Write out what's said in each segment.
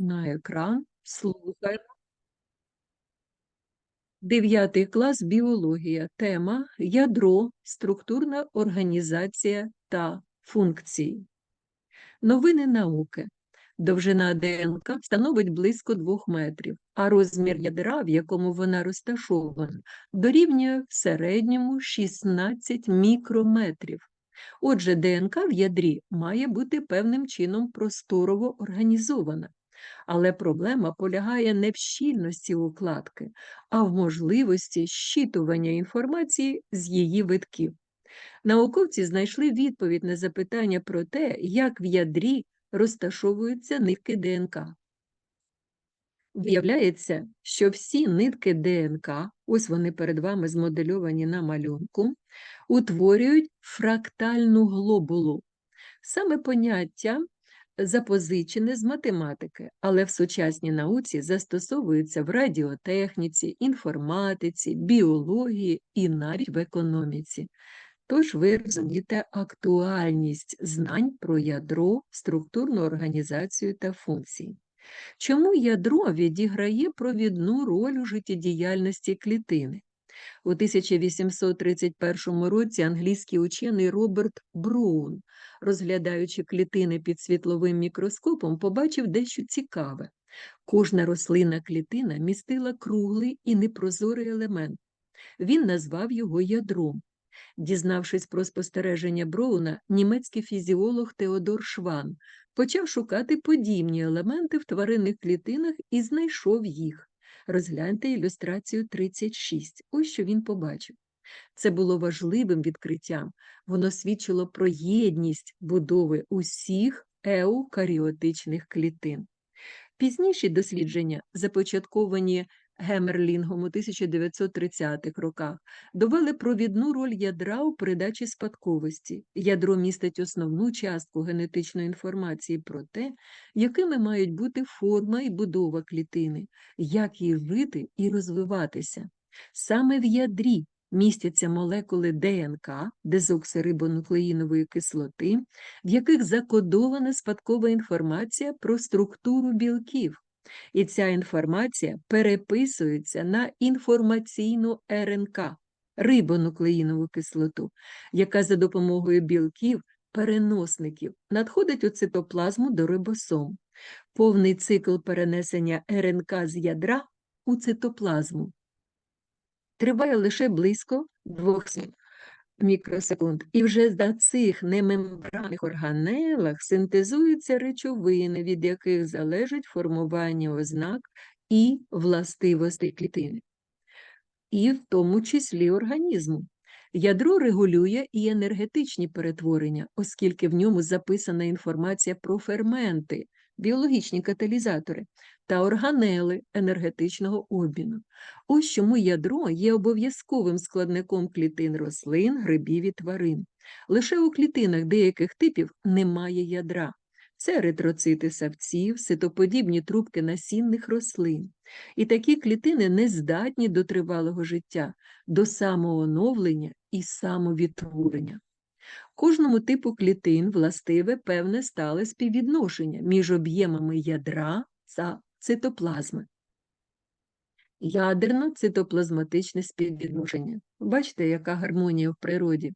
на екран, слухаємо. Дев'ятий клас біологія. Тема ядро, структурна організація та функції. Новини науки. Довжина ДНК становить близько 2 метрів, а розмір ядра, в якому вона розташована, дорівнює в середньому 16 мікрометрів. Отже, ДНК в ядрі має бути певним чином просторово організована. Але проблема полягає не в щільності укладки, а в можливості щитування інформації з її витків. Науковці знайшли відповідь на запитання про те, як в ядрі розташовуються нитки ДНК. Виявляється, що всі нитки ДНК, ось вони перед вами змодельовані на малюнку, утворюють фрактальну глобулу. Саме поняття запозичене з математики, але в сучасній науці застосовується в радіотехніці, інформатиці, біології і навіть в економіці. Тож ви розумієте актуальність знань про ядро, структурну організацію та функції. Чому ядро відіграє провідну роль у життєдіяльності клітини? У 1831 році англійський учений Роберт Броун, розглядаючи клітини під світловим мікроскопом, побачив дещо цікаве. Кожна рослина клітина містила круглий і непрозорий елемент. Він назвав його ядром. Дізнавшись про спостереження Броуна, німецький фізіолог Теодор Шван почав шукати подібні елементи в тваринних клітинах і знайшов їх. Розгляньте ілюстрацію 36. Ось що він побачив. Це було важливим відкриттям. Воно свідчило про єдність будови усіх еукаріотичних клітин. Пізніші дослідження, започатковані Гемерлінгом у 1930-х роках, довели провідну роль ядра у передачі спадковості. Ядро містить основну частку генетичної інформації про те, якими мають бути форма і будова клітини, як їй жити і розвиватися. Саме в ядрі містяться молекули ДНК, дезоксирибонуклеїнової кислоти, в яких закодована спадкова інформація про структуру білків. І ця інформація переписується на інформаційну РНК, рибонуклеїнову кислоту, яка за допомогою білків, переносників надходить у цитоплазму до рибосом. Повний цикл перенесення РНК з ядра у цитоплазму триває лише близько 200 мікросекунд. І вже на цих немембранних органелах синтезуються речовини, від яких залежить формування ознак і властивостей клітини, і в тому числі організму. Ядро регулює і енергетичні перетворення, оскільки в ньому записана інформація про ферменти, біологічні каталізатори та органели енергетичного обміну. Ось чому ядро є обов'язковим складником клітин рослин, грибів і тварин. Лише у клітинах деяких типів немає ядра. Це еритроцити савців, ситоподібні трубки насінних рослин. І такі клітини не здатні до тривалого життя, до самооновлення і самовідтворення. Кожному типу клітин властиве певне стале співвідношення між об'ємами ядра та цитоплазми. Ядерно-цитоплазматичне співвідношення. Бачите, яка гармонія в природі.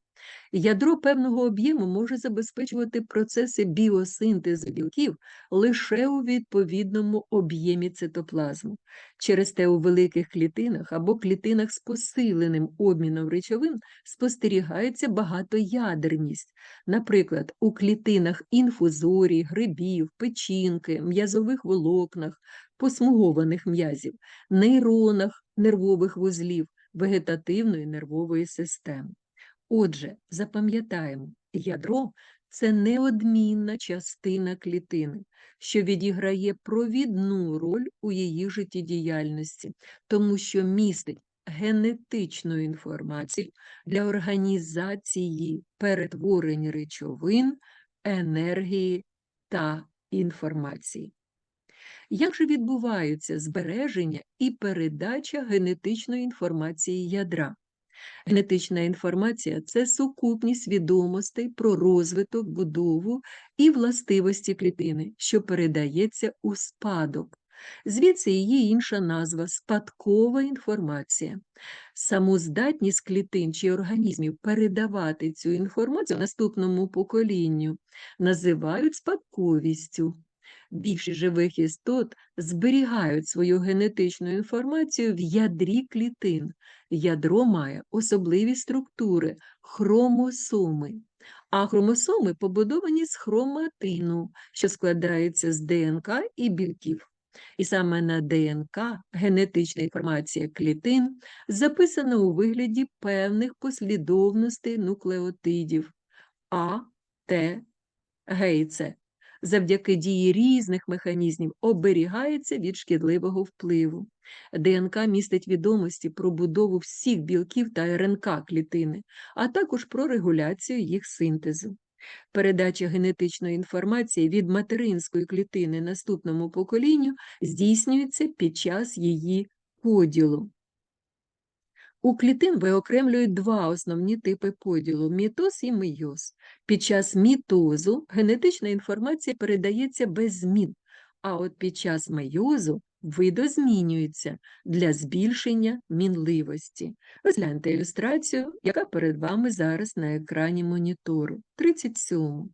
Ядро певного об'єму може забезпечувати процеси біосинтезу білків лише у відповідному об'ємі цитоплазму. Через те у великих клітинах або клітинах з посиленим обміном речовин спостерігається багатоядерність. Наприклад, у клітинах інфузорій, грибів, печінки, м'язових волокнах, посмугованих м'язів, нейронах нервових вузлів, вегетативної нервової системи. Отже, запам'ятаємо, ядро це неодмінна частина клітини, що відіграє провідну роль у її життєдіяльності, тому що містить генетичну інформацію для організації перетворень речовин, енергії та інформації. Як же відбуваються збереження і передача генетичної інформації ядра? Генетична інформація це сукупність відомостей про розвиток, будову і властивості клітини, що передається у спадок. Звідси її інша назва спадкова інформація. Саму здатність клітин чи організмів передавати цю інформацію наступному поколінню називають спадковістю. Більшість живих істот зберігають свою генетичну інформацію в ядрі клітин. Ядро має особливі структури хромосоми. А хромосоми побудовані з хроматину, що складається з ДНК і білків. І саме на ДНК генетична інформація клітин записана у вигляді певних послідовностей нуклеотидів А, Т, Г і С. Завдяки дії різних механізмів оберігається від шкідливого впливу. ДНК містить відомості про будову всіх білків та РНК клітини, а також про регуляцію їх синтезу. Передача генетичної інформації від материнської клітини наступному поколінню здійснюється під час її поділу. У клітин виокремлюють два основні типи поділу мітоз і мейоз. Під час мітозу генетична інформація передається без змін, а от під час мейозу видозмінюється для збільшення мінливості. Розгляньте ілюстрацію, яка перед вами зараз на екрані монітору. 37.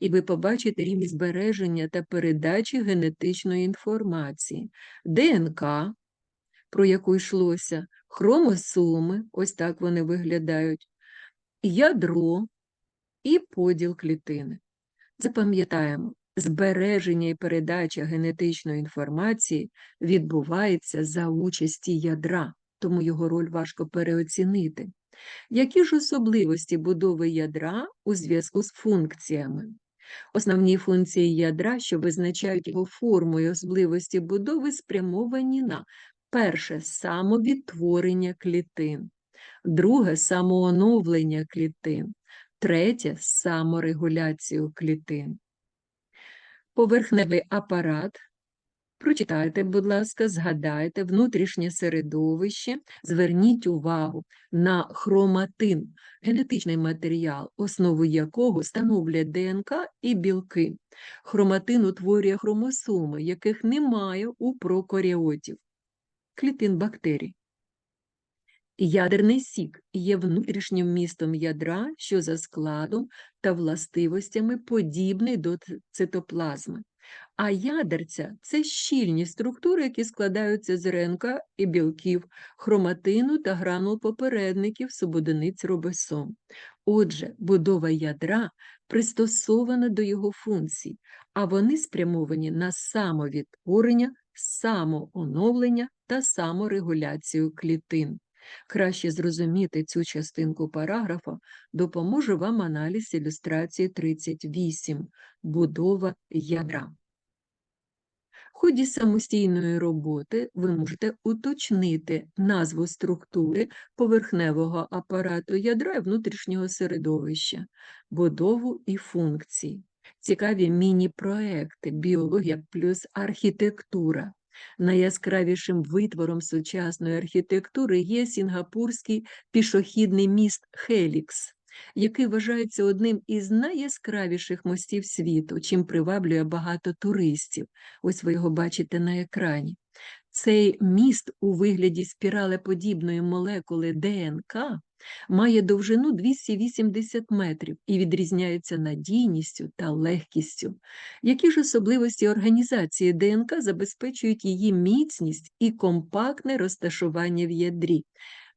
І ви побачите рівень збереження та передачі генетичної інформації. ДНК, про яку йшлося, хромосоми, ось так вони виглядають, ядро і поділ клітини. Запам'ятаємо, збереження і передача генетичної інформації відбувається за участі ядра, тому його роль важко переоцінити. Які ж особливості будови ядра у зв'язку з функціями? Основні функції ядра, що визначають його форму і особливості будови, спрямовані на перше самовідтворення клітин, друге самооновлення клітин, третє саморегуляцію клітин. Поверхневий апарат. Прочитайте, будь ласка, згадайте внутрішнє середовище, зверніть увагу на хроматин, генетичний матеріал, основу якого становлять ДНК і білки. Хроматин утворює хромосоми, яких немає у прокаріотів, клітин бактерій. Ядерний сік є внутрішнім містом ядра, що за складом та властивостями подібний до цитоплазми. А ядерця це щільні структури, які складаються з РНК і білків, хроматину та гранул попередників субодиниць робосом. Отже, будова ядра пристосована до його функцій, а вони спрямовані на самовідтворення, самооновлення та саморегуляцію клітин. Краще зрозуміти цю частинку параграфа допоможе вам аналіз ілюстрації 38 будова ядра. В ході самостійної роботи ви можете уточнити назву структури поверхневого апарату ядра і внутрішнього середовища, будову і функції. Цікаві міні-проекти біологія плюс архітектура. Найяскравішим витвором сучасної архітектури є сінгапурський пішохідний міст Хелікс, який вважається одним із найяскравіших мостів світу, чим приваблює багато туристів. Ось ви його бачите на екрані. Цей міст у вигляді спіралеподібної молекули ДНК має довжину 280 метрів і відрізняється надійністю та легкістю. Які ж особливості організації ДНК забезпечують її міцність і компактне розташування в ядрі?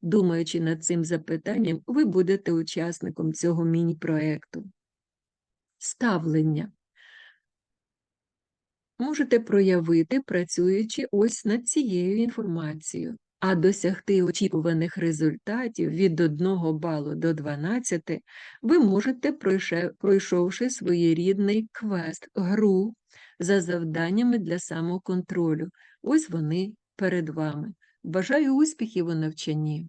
Думаючи над цим запитанням, ви будете учасником цього міні-проекту. Ставлення можете проявити, працюючи ось над цією інформацією, а досягти очікуваних результатів від 1 балу до 12 ви можете, пройшовши своєрідний квест, гру за завданнями для самоконтролю. Ось вони перед вами. Бажаю успіхів у навчанні!